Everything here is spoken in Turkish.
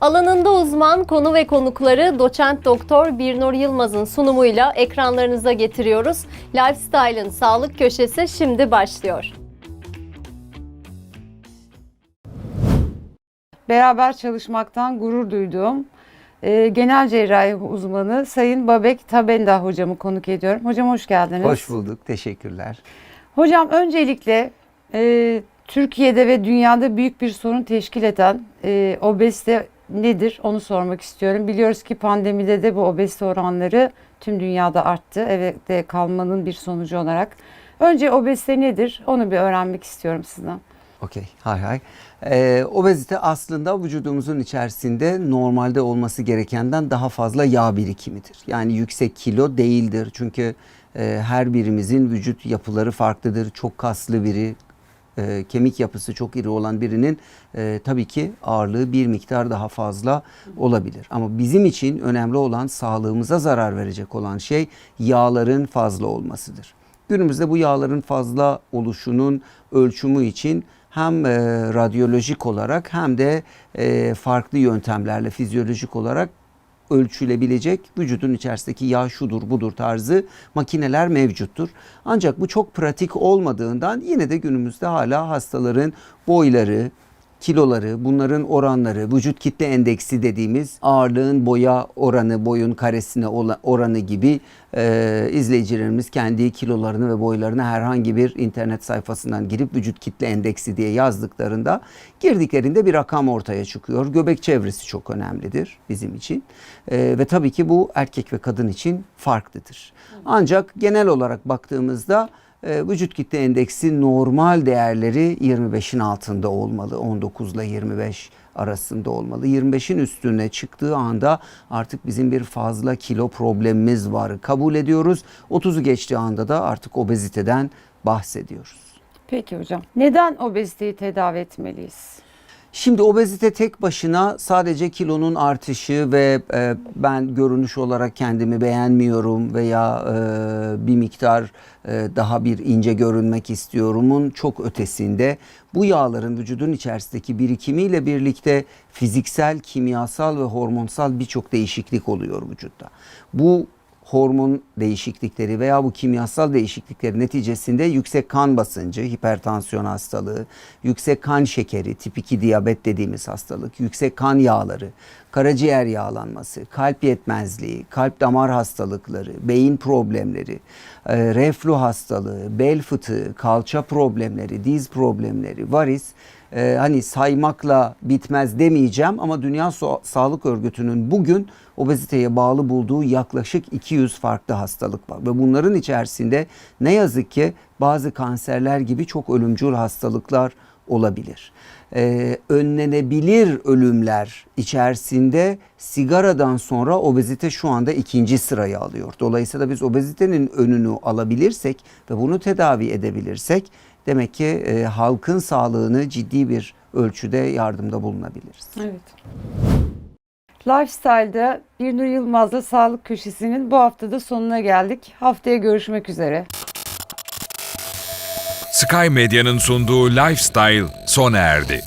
Alanında uzman konu ve konukları doçent doktor Birnur Yılmaz'ın sunumuyla ekranlarınıza getiriyoruz. Lifestyle'ın sağlık köşesi şimdi başlıyor. beraber çalışmaktan gurur duyduğum e, genel cerrahi uzmanı Sayın Babek Tabenda hocamı konuk ediyorum. Hocam hoş geldiniz. Hoş bulduk. Teşekkürler. Hocam öncelikle e, Türkiye'de ve dünyada büyük bir sorun teşkil eden e, obezite nedir onu sormak istiyorum. Biliyoruz ki pandemide de bu obezite oranları tüm dünyada arttı. Evde kalmanın bir sonucu olarak. Önce obezite nedir onu bir öğrenmek istiyorum sizden. Okey. Hay hay. Ee, obezite aslında vücudumuzun içerisinde normalde olması gerekenden daha fazla yağ birikimidir. Yani yüksek kilo değildir. Çünkü e, her birimizin vücut yapıları farklıdır. Çok kaslı biri, e, kemik yapısı çok iri olan birinin e, tabii ki ağırlığı bir miktar daha fazla olabilir. Ama bizim için önemli olan sağlığımıza zarar verecek olan şey yağların fazla olmasıdır. Günümüzde bu yağların fazla oluşunun ölçümü için hem e, radyolojik olarak hem de e, farklı yöntemlerle fizyolojik olarak ölçülebilecek vücudun içerisindeki yağ şudur budur tarzı makineler mevcuttur. Ancak bu çok pratik olmadığından yine de günümüzde hala hastaların boyları, kiloları, bunların oranları, vücut kitle endeksi dediğimiz ağırlığın boya oranı, boyun karesine oranı gibi e, izleyicilerimiz kendi kilolarını ve boylarını herhangi bir internet sayfasından girip vücut kitle endeksi diye yazdıklarında girdiklerinde bir rakam ortaya çıkıyor. Göbek çevresi çok önemlidir bizim için E, ve tabii ki bu erkek ve kadın için farklıdır. Ancak genel olarak baktığımızda vücut kitle endeksi normal değerleri 25'in altında olmalı. 19 ile 25 arasında olmalı. 25'in üstüne çıktığı anda artık bizim bir fazla kilo problemimiz var. Kabul ediyoruz. 30'u geçtiği anda da artık obeziteden bahsediyoruz. Peki hocam. Neden obeziteyi tedavi etmeliyiz? Şimdi obezite tek başına sadece kilonun artışı ve e, ben görünüş olarak kendimi beğenmiyorum veya e, bir miktar e, daha bir ince görünmek istiyorumun çok ötesinde bu yağların vücudun içerisindeki birikimiyle birlikte fiziksel, kimyasal ve hormonsal birçok değişiklik oluyor vücutta. Bu hormon değişiklikleri veya bu kimyasal değişiklikleri neticesinde yüksek kan basıncı, hipertansiyon hastalığı, yüksek kan şekeri, tip 2 diyabet dediğimiz hastalık, yüksek kan yağları, karaciğer yağlanması, kalp yetmezliği, kalp damar hastalıkları, beyin problemleri, e, reflü hastalığı, bel fıtığı, kalça problemleri, diz problemleri, varis, e, hani saymakla bitmez demeyeceğim ama Dünya Sağlık Örgütü'nün bugün obeziteye bağlı bulduğu yaklaşık 200 farklı hastalık var. Ve bunların içerisinde ne yazık ki bazı kanserler gibi çok ölümcül hastalıklar olabilir. Ee, önlenebilir ölümler içerisinde sigaradan sonra obezite şu anda ikinci sırayı alıyor. Dolayısıyla biz obezitenin önünü alabilirsek ve bunu tedavi edebilirsek demek ki e, halkın sağlığını ciddi bir ölçüde yardımda bulunabiliriz. Evet. Lifestyle'da Birnur Yılmaz'la Sağlık Köşesi'nin bu haftada sonuna geldik. Haftaya görüşmek üzere. Sky Medya'nın sunduğu Lifestyle sona erdi.